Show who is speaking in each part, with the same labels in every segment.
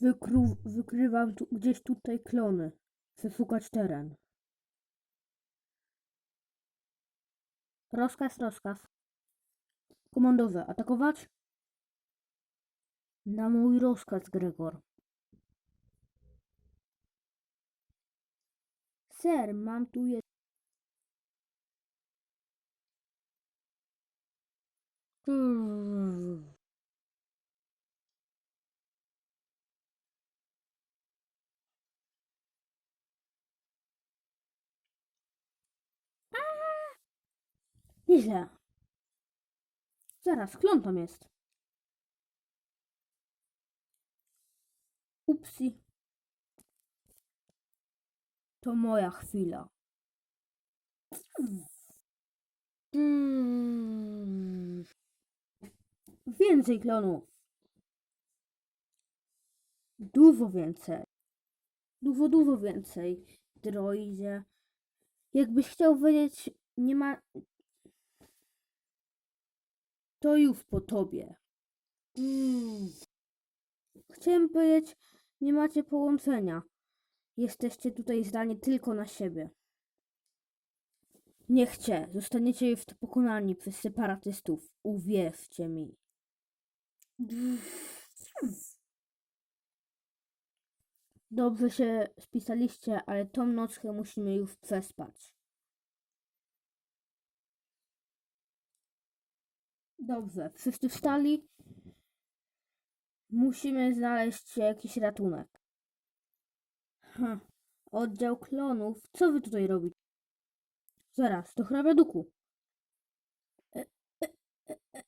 Speaker 1: Wykru, wykrywam tu, gdzieś tutaj klony. Przeszukać teren. Rozkaz, rozkaz. Komandowe, atakować? Na mój rozkaz, Gregor. Ser, mam tu je... Hmm. Nieźle. Zaraz, tam jest. Upsi. To moja chwila. Mm. Więcej klonów. Dużo więcej. Dużo, dużo więcej. Droidzie. Jakbyś chciał wiedzieć, nie ma. To już po tobie. Mm. Chciałem powiedzieć, nie macie połączenia. Jesteście tutaj zdani tylko na siebie. Nie chcę, zostaniecie już pokonani przez separatystów. Uwierzcie mi. Dobrze się spisaliście, ale tą nockę musimy już przespać. Dobrze, wszyscy wstali. Musimy znaleźć jakiś ratunek. Ha, oddział klonów. Co wy tutaj robicie? Zaraz, to hrabia duku. E, e, e.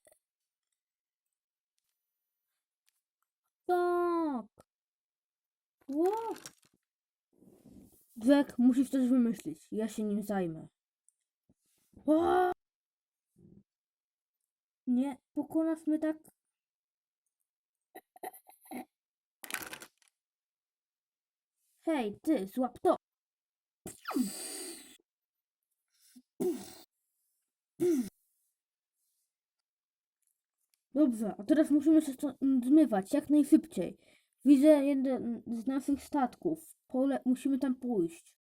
Speaker 1: Tak. Ło. Jack, musisz coś wymyślić. Ja się nim zajmę. Ło. Nie, pokonasz mnie tak. Hej, ty, złap to. Dobrze, a teraz musimy się zmywać jak najszybciej. Widzę jeden z naszych statków. Pole, musimy tam pójść.